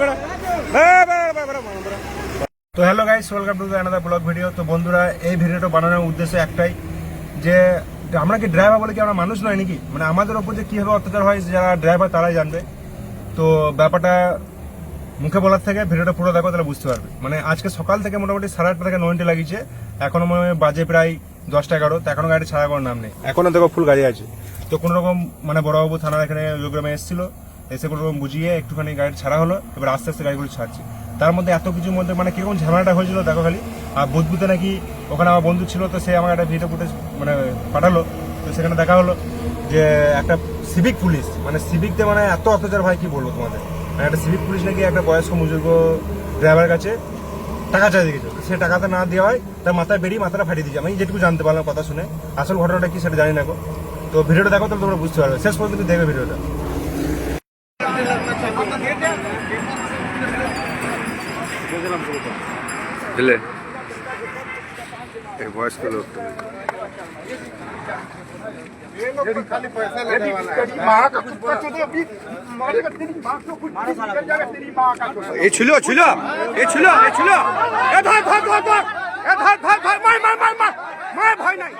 বেড়া তো hello guys welcome to another blog video তো বন্ধুরা, এই ভিডিওটা বানানোর উদ্দেশ্য একটাই, যে আমরা কি ড্রাইভার বলে কি আমরা মানুষ নয় নাকি? মানে আমাদের ওপর যে কীভাবে অত্যাচার হয়, যারা ড্রাইভার তারাই জানবে। তো ব্যাপারটা মুখে বলার থেকে ভিডিওটা পুরো দেখো, তাহলে বুঝতে পারবে। মানে আজকে সকাল থেকে মোটামুটি সাড়ে আটটা থেকে নয়নটি লাগিয়েছে। এখনও মনে বাজে প্রায় দশটা এগারো, তো এখনও গাড়ি ছাড়া করার নাম নেই। এখনও দেখো ফুল গাড়ি আছে। তো কোনো রকম মানে বড়বাবু থানার এখানে যোগ্রামে এসেছিল। এসে রকম বুঝিয়ে একটুখানি গাড়ি ছাড়া হলো, এবার আস্তে আস্তে গাড়িগুলো ছাড়ছে। তার মধ্যে এত কিছুর মধ্যে মানে কীরকম ঝামেলাটা হয়েছিল দেখো খালি। আর বুধবুতে নাকি ওখানে আমার বন্ধু ছিল, তো সে আমাকে একটা ভিডিও ফুটেজ মানে পাঠালো, তো সেখানে দেখা হলো যে একটা সিভিক পুলিশ মানে সিভিকতে মানে এত অত্যাচার ভাই কি বলব তোমাদের? মানে একটা সিভিক পুলিশ নাকি একটা বয়স্ক বুজুর্গ ড্রাইভারের কাছে টাকা চাই দিয়েছিল সে টাকাটা না দেওয়া হয়, তার মাথায় বেরিয়ে মাথাটা ফাটিয়ে দিয়েছে। আমি যেটুকু জানতে পারলাম কথা শুনে, আসল ঘটনাটা কি সেটা জানি না তো ভিডিওটা দেখো তাহলে তোমরা বুঝতে পারবে। শেষ পর্যন্ত দেখবে ভিডিওটা দিলে। এই বয়স্ক লোক এই ছিল ছিল এই ছিল এই ছিল। এ ধর ধর ধর ধর। এ ধর ধর ধর মার মার মার মার। মার ভয় নাই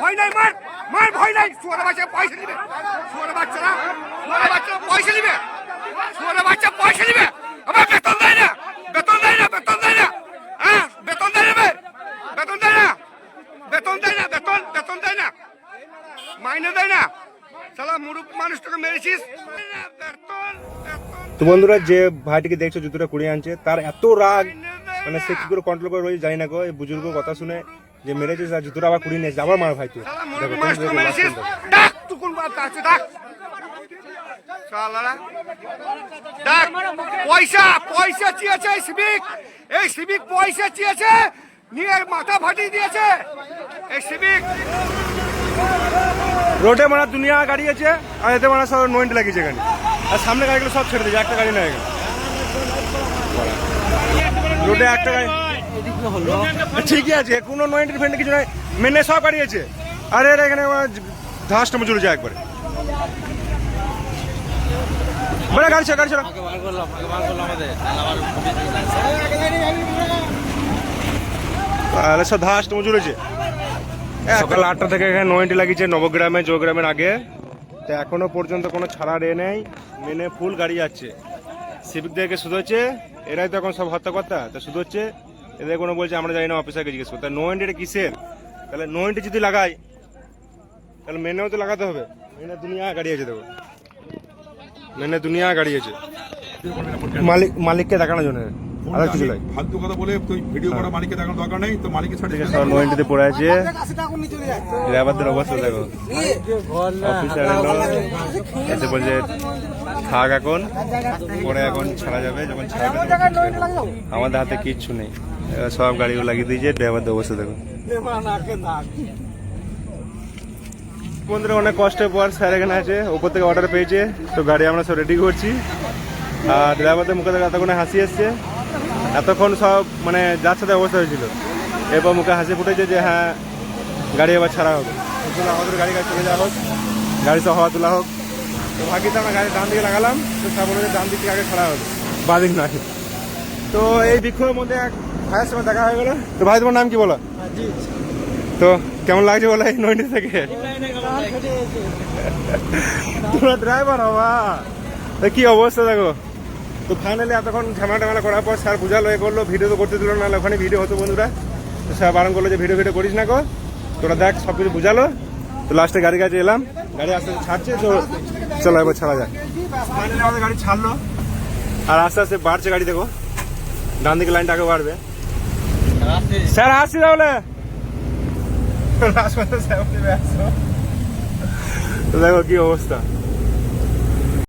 ভয় নাই মার মার ভয় নাই। সুয়ার বাচ্চা পয়সা বাচ্চারা বাচ্চা পয়সা দিবে সুয়ার বাচ্চা পয়সা দিবে আমার বেতন দেয় না বেতন দেয় না বেতন দেয় না হ্যাঁ বেতন দেয় না বে? বেতন দেয় না বেতন দেয় না বেতন বেতন দেয় না মাইনে দেয় না। সালা মুরুব মানুষটাকে মেরেছিস। বেতন বেতন তো বন্ধুরা যে ভাইটিকে দেখছ জুতোটা কুড়িয়ে আনছে তার এত রাগ মানে সে কি করে কন্ট্রোল করে রয়েছে জানি না গো এই বুজুর্গ কথা শুনে যে মেরেছে আর জুতোটা আবার কুড়িয়ে নিয়েছে আবার মার ভাই তুই। পয়সা পয়সা চেয়েছে সিভিক। এই সিভিক পয়সা চেয়েছে নিয়ে মাথা ফাটিয়ে দিয়েছে। এই সিভিক। রোডে মানে দুনিয়া গাড়ি আছে, আর এতে মানে সব নয়েন্ট লাগিয়েছে এখানে। আর সামনে গাড়িগুলো সব ছেড়ে দিয়েছে, একটা গাড়ি না এখানে। রোডে একটা গাড়ি ঠিকই আছে, কোনো নয়েন্ট ফ্রেন্ড কিছু নাই। মেনে সব গাড়ি আছে। আর এর এখানে ধাসটা মজুরি যায় একবারে। বলে গাড়ি গাড়ি ছেড়ে। তাহলে সব ধাসটা মজুরেছে সকাল আটটা থেকে এখানে নয়েন্টি লাগিয়েছে নবগ্রামে, জোগ্রামের আগে। তো এখনও পর্যন্ত কোনো ছাড়া রে নেই, মেনে ফুল গাড়ি যাচ্ছে। সিভিকদেরকে শুধু হচ্ছে, এরাই তো এখন সব হত্যাকর্তা। তো শুধু হচ্ছে, এদের কোনো বলছে, আমরা জানি না, অফিসারকে জিজ্ঞেস করতে। নয়েন্টিটা কিসের? তাহলে নয়েন্টি যদি লাগাই তাহলে মেনেও তো লাগাতে হবে। মেনে দুনিয়া গাড়ি আছে দেখো। মেনে দুনিয়া গাড়ি আছে। মালিক, মালিককে দেখানোর জন্য। আর কিছু নাই ফালতু কথা বলে তুই ভিডিও করা মালিককে দেখানোর দরকার নেই? তো মালিকের ঠিক সার্টিফিকেট আছে পড়ে আছে। ড্রাইভারদের অবস্থা দেখো। অফিসার এলো এসে বলছে থাক এখন পরে এখন ছাড়া যাবে যখন। আমাদের হাতে কিচ্ছু নেই। সব গাড়িগুলো লাগিয়ে দিয়েছে ড্রাইভারদের অবস্থা দেখো। বন্ধুরা অনেক কষ্টের পর স্যার এখানে আছে উপর থেকে অর্ডার পেয়েছে তো গাড়ি আমরা সব রেডি করছি। আর ড্রাইভারদের মুখে থেকে এতক্ষণে হাসি এসছে। এতক্ষণ সব মানে যার সাথে অবস্থা হয়েছিল। এরপর মুখে হাসি ফুটেছে যে হ্যাঁ গাড়ি এবার ছাড়া হবে। আমাদের গাড়ি গাড়ি চলে যাওয়া হোক। গাড়ি সব হওয়া তোলা হোক। তো ভাগ্যিতে আমরা গাড়ি ডান দিকে লাগালাম তো বলে যে ডান দিক থেকে আগে ছাড়া হবে। বাদিক নয় তো এই বিক্ষোভের মধ্যে এক ভাইয়ের সঙ্গে দেখা হয়ে গেল। তো ভাই তোমার নাম কি বলো? তো কেমন লাগছে বলো এই নৈনি থেকে? তোমরা ড্রাইভার হবা। তো কি অবস্থা দেখো? তো ফাইনালি এতক্ষণ ঝামেলা টামেলা করার পর স্যার বুঝালো, এ করল ভিডিও তো করতে দিল না ওখানে ভিডিও হতো বন্ধুরা। তো স্যার বারণ করল যে ভিডিও ভিডিও করিস না গো। তোরা দেখ সব কিছু বুঝালো। তো লাস্টে গাড়ি কাছে এলাম। গাড়ি আস্তে আস্তে ছাড়ছে, তো চলো এবার ছাড়া যায় ফাইনালি আমাদের গাড়ি ছাড়লো। আর আস্তে আস্তে বাড়ছে গাড়ি, দেখো। ডান দিকে লাইনটা আগে বাড়বে। স্যার আসছি তাহলে। দেখো কি অবস্থা।